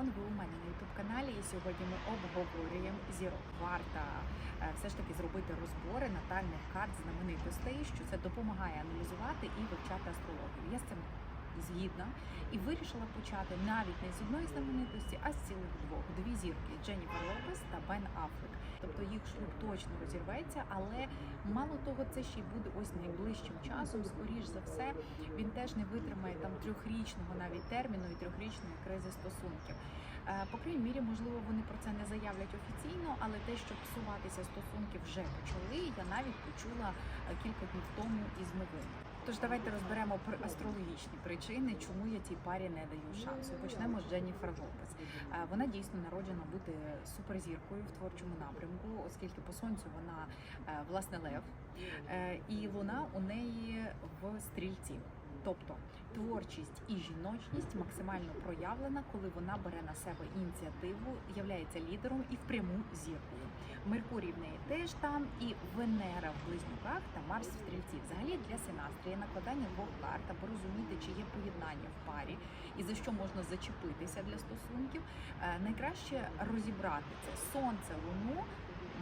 Антон. Ви у мене на youtube каналі. І сьогодні ми обговорюємо зірок. Варта е, все ж таки зробити розбори натальних карт знаменитостей, що це допомагає аналізувати і вивчати астрологію. Я з цим згідна і вирішила почати навіть не з одної знаменитості, а з цілих двох. Дві зірки Дженніфер Лопес та Бен Аффлек. Тобто їх шлюб точно розірветься, але мало того, це ще й буде ось найближчим часом. Скоріш за все, він теж не витримає там трьохрічного навіть терміну і трьохрічної кризи стосунків. Е, По крайній мірі, можливо, вони про це не заявлять офіційно, але те, що псуватися стосунки вже почали, я навіть почула е, кілька днів тому із новин. Тож давайте розберемо астрологічні причини, чому я цій парі не даю шансу. Почнемо з Дженніфер Лопес. Е, Вона дійсно народжена бути суперзіркою в творчому напрямку, оскільки по сонцю вона е, власне лев, Е, і луна у неї в стрільці. Тобто творчість і жіночність максимально проявлена, коли вона бере на себе ініціативу, являється лідером і впряму зіркою. Меркурій в неї теж там, і Венера в близнюках та Марс в стрільці. Взагалі для синастрії накладання двох карт, аби розуміти, чи є поєднання в парі і за що можна зачепитися для стосунків. е, Найкраще розібрати це сонце, луну.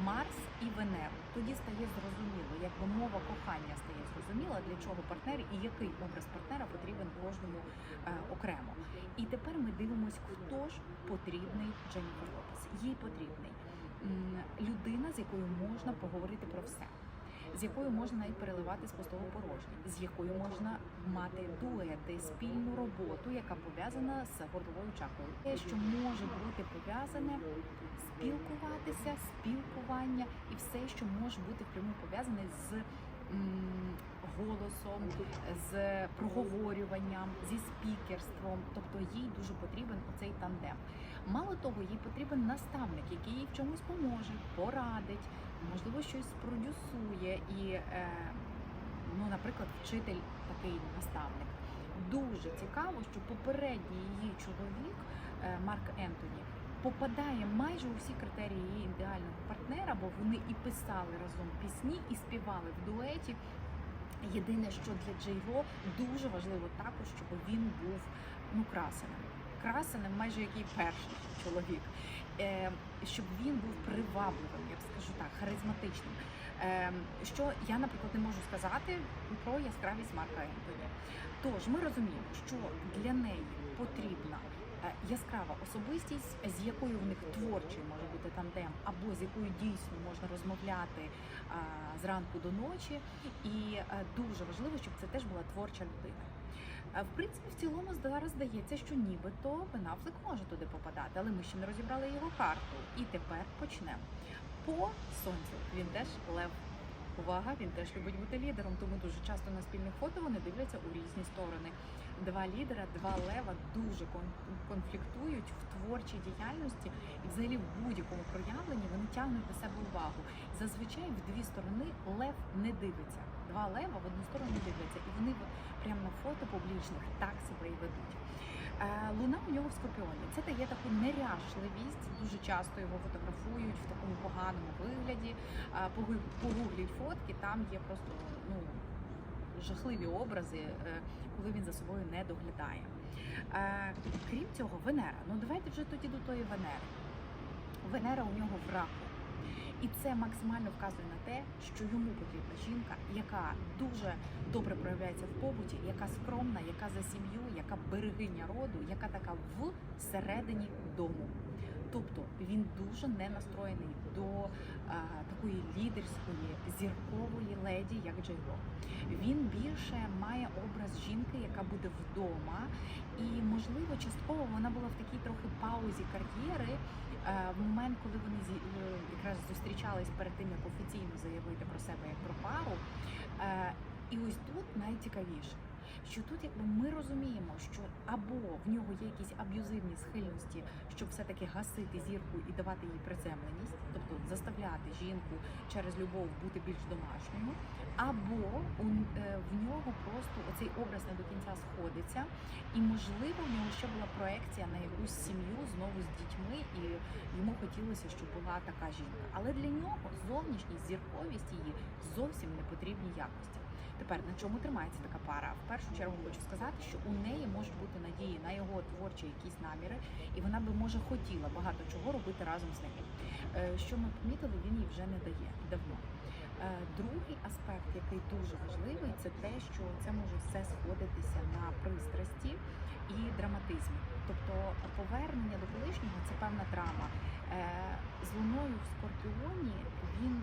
Марс і Венеру. Тоді стає зрозуміло, якби мова кохання стає зрозуміла, для чого партнер і який образ партнера потрібен кожному е, окремо. І тепер ми дивимося, хто ж потрібний Дженніфер Лопес. Їй потрібний людина, з якою можна поговорити про все. З якою можна навіть переливати з пустого порожнє, з якою можна мати дуети, спільну роботу, яка пов'язана з горловою чакрою. Те, що може бути пов'язане спілкуватися, спілкування і все, що може бути впряму пов'язане з голосом, з проговорюванням, зі спікерством. Тобто їй дуже потрібен оцей тандем. Мало того, їй потрібен наставник, який їй в чомусь поможе, порадить, можливо, щось спродюсує і, е, ну, наприклад, вчитель такий наставник. Дуже цікаво, що попередній її чоловік е, Марк Ентоні попадає майже у всі критерії її ідеального партнера, бо вони і писали разом пісні, і співали в дуеті. Єдине, що для Джейво дуже важливо також, щоб він був ну красеним. Красеним, майже який перший чоловік, щоб він був привабливим, я б скажу так, харизматичним. Е, що я, наприклад, не можу сказати про яскравість Марка Ентоні. Тож ми розуміємо, що для неї потрібна е, яскрава особистість, з якою в них творчий може бути тандем, або з якою дійсно можна розмовляти е, зранку до ночі. І е, дуже важливо, щоб це теж була творча людина. Е, В принципі, в цілому зараз здається, що нібито Бен Аффлек може туди попадати, але ми ще не розібрали його карту. І тепер почнемо. По сонцю він теж лев. Увага, він теж любить бути лідером, тому дуже часто на спільних фото вони дивляться у різні сторони. Два лідера, два лева дуже кон- конфліктують в творчій діяльності і взагалі в будь-якому проявленні вони тягнуть до себе увагу. Зазвичай в дві сторони лев не дивиться. Два лева в одну сторону дивляться, і вони прямо на фото публічних так себе і ведуть. Е, Луна у нього в скорпіоні. Це дає таку неряшливість. Дуже часто його фотографують в такому поганому вигляді. Е, Погугліть фотки, там є просто ну жахливі образи, е, коли він за собою не доглядає. Крім цього, Венера. Ну давайте вже тоді до тої Венери. Венера у нього в раку. І це максимально вказує на те, що йому потрібна жінка, яка дуже добре проявляється в побуті, яка скромна, яка за сім'ю, яка берегиня роду, яка така всередині дому. Тобто він дуже не настроєний до а, такої лідерської зіркової леді, як Джейго. Він більше має образ жінки, яка буде вдома, і можливо частково вона була в такій трохи паузі кар'єри. Е, момент, коли вони е, якраз зустрічались перед тим, як офіційно заявити про себе як про пару. Е, І ось тут найцікавіше, що тут якби ми розуміємо, що або в нього є якісь аб'юзивні схильності, щоб все-таки гасити зірку і давати їй приземленість, тобто заставляти жінку через любов бути більш домашньою, або е, в нього просто оцей образ не до кінця сходиться, і можливо в нього ще була проекція на якусь сім'ю знову з дітьми, і йому хотілося, щоб була така жінка. Але для нього зовнішність, зірковість її зовсім не потрібні якості. Тепер на чому тримається така пара? В першу чергу хочу сказати, що у неї можуть бути надії на його творчі якісь наміри, і вона би може хотіла багато чого робити разом з ним. Е, Що ми помітили, він їй вже не дає давно. Е, Другий аспект, який дуже важливий, це те, що це може все сходитися на пристрасті і драматизмі. Тобто повернення до колишнього це певна драма. Е, З луною в скорпіоні він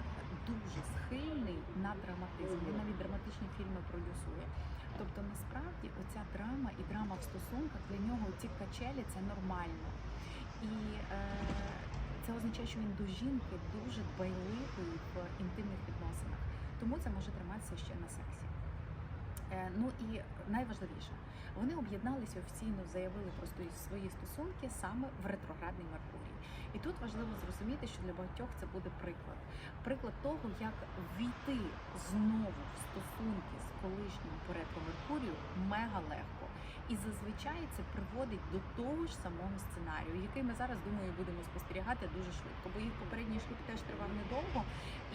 дуже схильний на драматизм. Він навіть драматичні фільми продюсує. Тобто, насправді, оця драма і драма в стосунках для нього ці качелі це нормально. І е, це означає, що він до жінки дуже дбайливий в інтимних відносинах. Тому це може триматися ще на сексі. Ну і найважливіше, вони об'єдналися офіційно, заявили про свої- стосунки саме в ретроградний Меркурій. І тут важливо зрозуміти, що для багатьох це буде приклад. Приклад того, як війти знову в стосунки з колишнім по Меркурію мега легко. І зазвичай це приводить до того ж самого сценарію, який ми зараз думаю будемо спостерігати дуже швидко, бо їх попередній шлюб теж тривав недовго,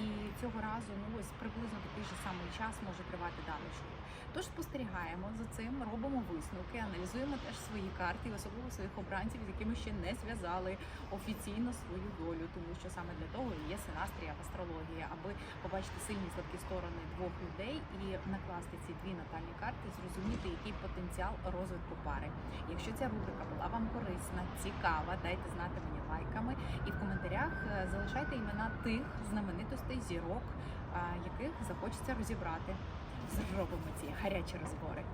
і цього разу ну ось приблизно такий же самий час може тривати даний шлюб. Тож спостерігаємо за цим, робимо висновки, аналізуємо теж свої карти, особливо своїх обранців, з якими ще не зв'язали офіційно свою долю, тому що саме для того є синастрія в астрології, аби побачити сильні слабкі сторони двох людей і накласти ці дві натальні карти, зрозуміти, який потенціал розвитку пари. Якщо ця рубрика була вам корисна, цікава, дайте знати мені лайками і в коментарях е, залишайте імена тих знаменитостей зірок, яких захочеться розібрати. Зробимо ці гарячі розбори.